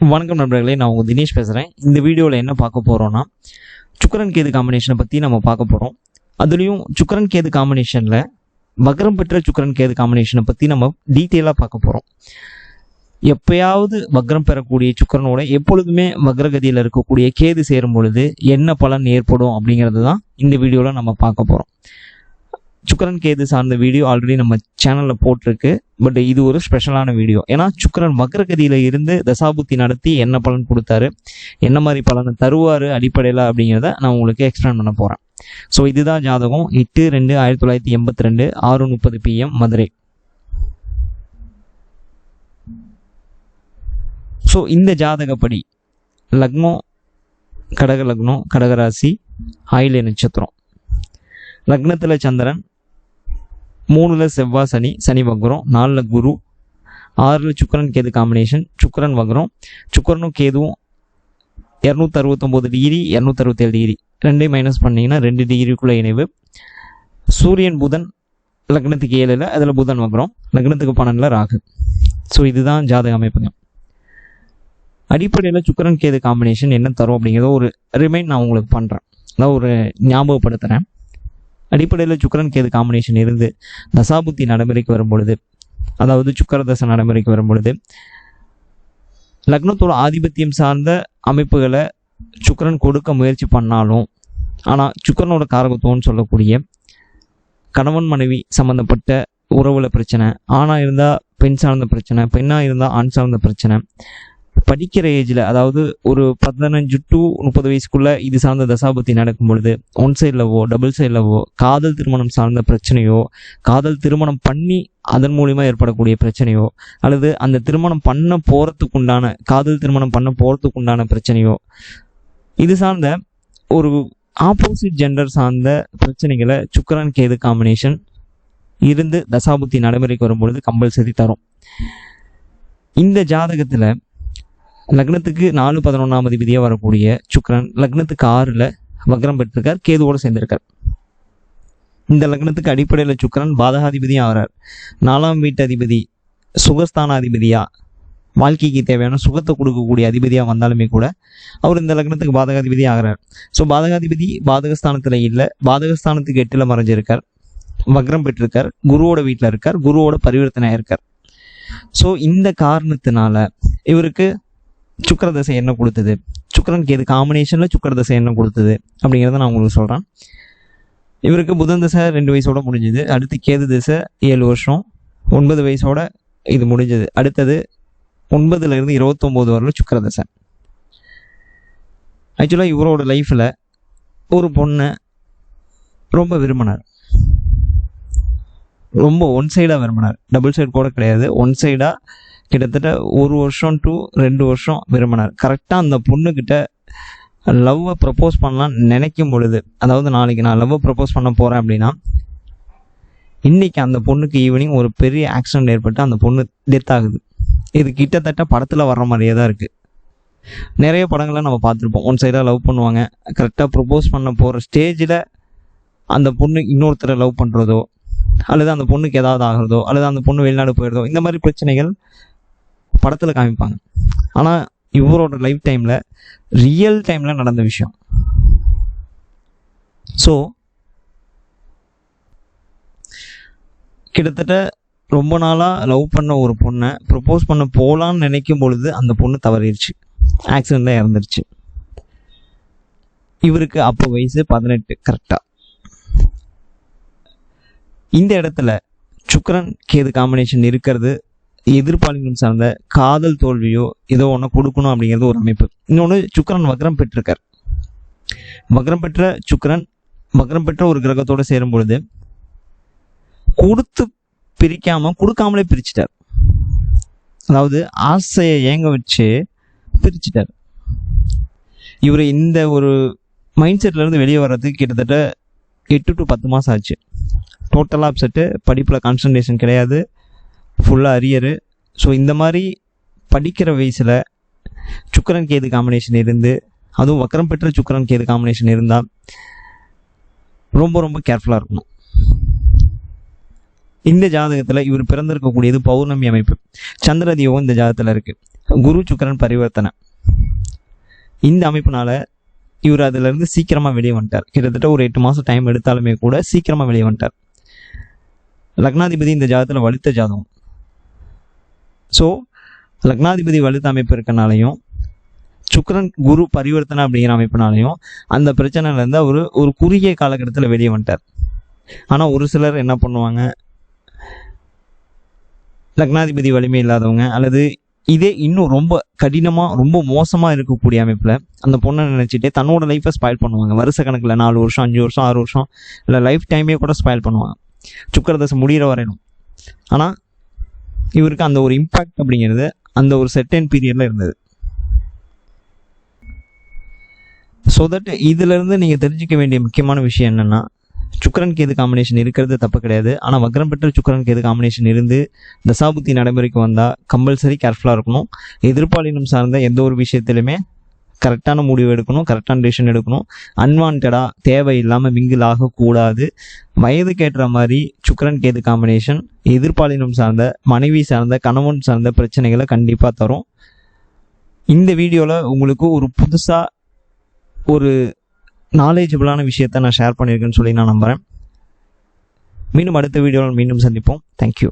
வணக்கம் நண்பர்களே நான் உங்கள் தினேஷ் பேசுகிறேன் இந்த வீடியோவில் என்ன பார்க்க போகிறோன்னா சுக்கரன் கேது காம்பினேஷனை பற்றி நம்ம பார்க்க போகிறோம் அதுலேயும் சுக்கரன் கேது காம்பினேஷனில் வக்ரம் பெற்ற சுக்கரன் கேது காம்பினேஷனை பற்றி நம்ம டீட்டெயிலாக பார்க்க போகிறோம் எப்பயாவது வக்ரம் பெறக்கூடிய சுக்கரனோட எப்பொழுதுமே வக்ரகதியில் இருக்கக்கூடிய கேது சேரும் பொழுது என்ன பலன் ஏற்படும் அப்படிங்கிறது தான் இந்த வீடியோவில் நம்ம பார்க்க போகிறோம் சுக்கரன் கேது சார்ந்த வீடியோ ஆல்ரெடி நம்ம சேனலில் போட்டிருக்கு. பட் இது ஒரு ஸ்பெஷலான வீடியோ ஏன்னா சுக்கரன் வக்ரகதியில் இருந்து தசாபுத்தி நடத்தி என்ன பலன் கொடுத்தாரு? என்ன மாதிரி பலனை தருவார் அடிப்படையில் அப்படிங்கிறத நான் உங்களுக்கு எக்ஸ்பிளைன் பண்ண போகிறேன் ஸோ இதுதான் ஜாதகம். எட்டு ரெண்டு ஆயிரத்தி தொள்ளாயிரத்தி எண்பத்தி ரெண்டு ஆறு முப்பது பிஎம் மதுரை. ஸோ இந்த ஜாதகப்படி லக்னம் கடக லக்னம் கடகராசி ஆயிலை நட்சத்திரம். லக்னத்தில் சந்திரன் மூணில் செவ்வாய் சனி சனி வக்ரம் நாலில் குரு ஆறில் சுக்கரன் கேது காம்பினேஷன் சுக்கரன் வக்ரம் சுக்கரனும் கேதுவும் இரநூத்தி அறுபத்தொம்போது டிகிரி இரநூத்தி அறுபத்தேழு டிகிரி ரெண்டையும் மைனஸ் பண்ணிங்கன்னா ரெண்டு டிகிரிக்குள்ளே இணைவு. சூரியன் புதன் லக்னத்துக்கு ஏழில் அதில் புதன் வக்ரம் லக்னத்துக்கு பன்னெண்டில் ராகு. ஸோ இதுதான் ஜாதக அமைப்புங்க. அடிப்படையில் சுக்கரன் கேது காம்பினேஷன் என்ன தரும் அப்படிங்கிறத ஒரு ரிமைண்ட் நான் உங்களுக்கு பண்ணுறேன் அதாவது ஒரு ஞாபகப்படுத்துகிறேன் அடிப்படையில் சுக்கரன் கேது காம்பினேஷன் இருந்து தசாபுத்தி நடைமுறைக்கு வரும் பொழுது அதாவது சுக்கர தசை நடைமுறைக்கு வரும் பொழுது லக்னத்தோட ஆதிபத்தியம் சார்ந்த அமைப்புகளை சுக்கரன் கொடுக்க முயற்சி பண்ணாலும் ஆனால் சுக்கரனோட காரகத்துவம்னு சொல்லக்கூடிய கணவன் மனைவி சம்மந்தப்பட்ட உறவுல பிரச்சனை ஆணாக இருந்தால் பெண் சார்ந்த பிரச்சனை பெண்ணாக இருந்தால் ஆண் சார்ந்த பிரச்சனை படிக்கிற ஏஜில் அதாவது ஒரு பதினஞ்சு டு முப்பது வயசுக்குள்ள இது சார்ந்த தசாபுத்தி நடக்கும் பொழுது ஒன் சைட்லவோ டபுள் சைட்லவோ காதல் திருமணம் சார்ந்த பிரச்சனையோ காதல் திருமணம் பண்ணி அதன் மூலிமா ஏற்படக்கூடிய பிரச்சனையோ அல்லது அந்த திருமணம் பண்ண போகிறதுக்குண்டான காதல் திருமணம் பண்ண போகிறதுக்குண்டான பிரச்சனையோ இது சார்ந்த ஒரு ஆப்போசிட் ஜெண்டர் சார்ந்த பிரச்சனைகளை சுக்கரன் கேது காம்பினேஷன் இருந்து தசாபுத்தி நடைமுறைக்கு வரும்பொழுது கம்பல்சரி தரும். இந்த ஜாதகத்தில் லக்னத்துக்கு நாலு பதினொன்றாம் அதிபதியாக வரக்கூடிய சுக்கரன் லக்னத்துக்கு ஆறில் வக்ரம் பெற்றிருக்கார். கேதுவோடு சேர்ந்திருக்கார். இந்த லக்னத்துக்கு அடிப்படையில் சுக்கரன் பாதகாதிபதியும் ஆகிறார் நாலாம் வீட்டு அதிபதி சுகஸ்தானாதிபதியாக வாழ்க்கைக்கு தேவையான சுகத்தை கொடுக்கக்கூடிய அதிபதியாக வந்தாலுமே கூட அவர் இந்த லக்னத்துக்கு பாதகாதிபதி ஆகிறார். ஸோ பாதகாதிபதி பாதகஸ்தானத்தில் இல்லை. பாதகஸ்தானத்துக்கு எட்டில் மறைஞ்சிருக்கார். வக்ரம் பெற்றிருக்கார். குருவோட வீட்டில் இருக்கார். குருவோட பரிவர்த்தனை இருக்கார். ஸோ இந்த காரணத்தினால இவருக்கு சுக்கர தசை என்ன கொடுத்தது? சுக்கரன் கேது காம்பினேஷனில் சுக்கர தசை என்ன கொடுத்தது? அப்படிங்கிறத நான் உங்களுக்கு சொல்கிறேன் இவருக்கு புதன் தசை ரெண்டு வயசோட முடிஞ்சது. அடுத்து கேது தசை ஏழு வருஷம். ஒன்பது வயசோட இது முடிஞ்சது. அடுத்தது ஒன்பதுலேருந்து இருபத்தொம்போது வரல சுக்கர தசை ஆக்சுவலாக இவரோட லைஃப்பில் ஒரு பொண்ணை ரொம்ப விரும்பினார். ரொம்ப ஒன் சைடாக விரும்பினார். டபுள் சைடு கூட கிடையாது. ஒன் சைடாக கிட்டத்தட்ட ஒரு வருஷம் டு ரெண்டு வருஷம் விரும்பினார். கரெக்டாக அந்த பொண்ணுக்கிட்ட லவ்வை ப்ரப்போஸ் பண்ணலாம் நினைக்கும் பொழுது அதாவது நாளைக்கு நான் லவ்வை ப்ரப்போஸ் பண்ண போகிறேன் அப்படின்னா இன்றைக்கி அந்த பொண்ணுக்கு ஈவினிங் ஒரு பெரிய ஆக்சிடென்ட் ஏற்பட்டு அந்த பொண்ணு டெத் ஆகுது. இது கிட்டத்தட்ட படத்தில் வர்ற மாதிரியே தான் இருக்குது நிறைய படங்களை நம்ம பார்த்துருப்போம். ஒன் சைடாக லவ் பண்ணுவாங்க. கரெக்டாக ப்ரப்போஸ் பண்ண போகிற ஸ்டேஜில் அந்த பொண்ணு இன்னொருத்தரை லவ் பண்ணுறதோ அல்லது அந்த பொண்ணுக்கு ஏதாவது ஆகிறதோ அல்லது அந்த பொண்ணு வெளிநாடு போயிடுறதோ இந்த மாதிரி பிரச்சனைகள் படத்தில் காமிப்பாங்க. ஆனால் இவரோட லைஃப் டைமில் ரியல் டைமில் நடந்த விஷயம். ஸோ கிட்டத்தட்ட ரொம்ப நாளாக லவ் பண்ண ஒரு பொண்ணை ப்ரப்போஸ் பண்ண போகலான்னு நினைக்கும் பொழுது அந்த பொண்ணு தவறிடுச்சு. ஆக்சிடெண்ட்டில் இறந்துருச்சு. இவருக்கு அப்போ வயசு பதினெட்டு கரெக்டாக இந்த இடத்துல சுக்கரன் கேது காம்பினேஷன் இருக்கிறது எதிர்பாலினம் சார்ந்த காதல் தோல்வியோ ஏதோ ஒன்று கொடுக்கணும் அப்படிங்கிறது ஒரு அமைப்பு. இன்னொன்று சுக்கரன் வக்ரம் பெற்றிருக்கார். வக்ரம் பெற்ற சுக்கரன் வக்ரம் பெற்ற ஒரு கிரகத்தோடு சேரும் பொழுது கொடுத்து பிரிக்காம கொடுக்காமலே பிரிச்சிட்டார். அதாவது ஆசையை ஏங்க வச்சு பிரிச்சிட்டார். இவர் இந்த ஒரு மைண்ட் செட்லேருந்து வெளியே வர்றதுக்கு கிட்டத்தட்ட எட்டு டு பத்து மாதம் ஆச்சு. டோட்டலாக அப்செட்டு படிப்பில் கான்சன்ட்ரேஷன் கிடையாது. ஃபுல்லாக அரியரு. ஸோ இந்த மாதிரி படிக்கிற வயசில் சுக்கரன் கேது காம்பினேஷன் இருந்து அதுவும் வக்கரம் பெற்ற சுக்கரன் கேது காம்பினேஷன் இருந்தால் ரொம்ப ரொம்ப கேர்ஃபுல்லாக இருக்கணும். இந்த ஜாதகத்தில் இவர் பிறந்திருக்கக்கூடியது பௌர்ணமி அமைப்பு. சந்திரதியோகம் இந்த ஜாதகத்தில் இருக்குது குரு சுக்கரன் பரிவர்த்தனை. இந்த அமைப்புனால இவர் அதிலிருந்து சீக்கிரமாக வெளியே வந்துட்டார். கிட்டத்தட்ட ஒரு எட்டு மாதம் டைம் எடுத்தாலுமே கூட சீக்கிரமாக வெளியே வந்துட்டார். லக்னாதிபதி இந்த ஜாதகத்தில் வலுத்த ஜாதகம். ஸோ லக்னாதிபதி வலுத்த அமைப்பு இருக்கனாலையும் சுக்கரன் குரு பரிவர்த்தனை அப்படிங்கிற அமைப்புனாலையும் அந்த பிரச்சனையிலேருந்து அவர் ஒரு குறுகிய காலகட்டத்தில் வெளியே வந்துட்டார். ஆனால் ஒரு சிலர் என்ன பண்ணுவாங்க? லக்னாதிபதி வலிமை இல்லாதவங்க அல்லது இதே இன்னும் ரொம்ப கடினமாக ரொம்ப மோசமாக இருக்கக்கூடிய அமைப்பில் அந்த பொண்ணை நினச்சிட்டே தன்னோட லைஃப்பை ஸ்பாயில் பண்ணுவாங்க. வருஷ கணக்கில் நாலு வருஷம் அஞ்சு வருஷம் ஆறு வருஷம் இல்லை லைஃப் டைமே கூட ஸ்பாயில் பண்ணுவாங்க. சுக்கரதசை முடிகிற வரையணும் ஆனால் இவருக்கு அந்த ஒரு இம்பேக்ட் அப்படிங்கிறது அந்த ஒரு செட்டன் பீரியடில் இருந்தது. ஸோ தட் இதிலிருந்து நீங்கள் தெரிஞ்சிக்க வேண்டிய முக்கியமான விஷயம் என்னென்னா சுக்கரன் கேது காம்பினேஷன் இருக்கிறது தப்பு கிடையாது. ஆனால் வக்ரம் பெற்ற சுக்கரன் கேது காம்பினேஷன் இருந்து தசாபுத்தி நடைமுறைக்கு வந்தால் கம்பல்சரி கேர்ஃபுல்லாக இருக்கணும். எதிர்பாலினம் சார்ந்த எந்த ஒரு விஷயத்திலுமே கரெக்டான முடிவு எடுக்கணும் கரெக்டான டிசிஷன் எடுக்கணும். அன்வான்டாக தேவையில்லாமல் மிங்கில் ஆகக்கூடாது. வயதுக்கேற்ற மாதிரி சுக்கரன் கேது காம்பினேஷன் எதிர்பாலினம் சார்ந்த மனைவி சார்ந்த கணவன் சார்ந்த பிரச்சனைகளை கண்டிப்பாக தரும். இந்த வீடியோவில் உங்களுக்கு ஒரு புதுசாக ஒரு நாலேஜபிளான விஷயத்தை நான் ஷேர் பண்ணியிருக்கேன்னு சொல்லி நான் நம்புகிறேன் மீண்டும் அடுத்த வீடியோவில் மீண்டும் சந்திப்போம். தேங்க்யூ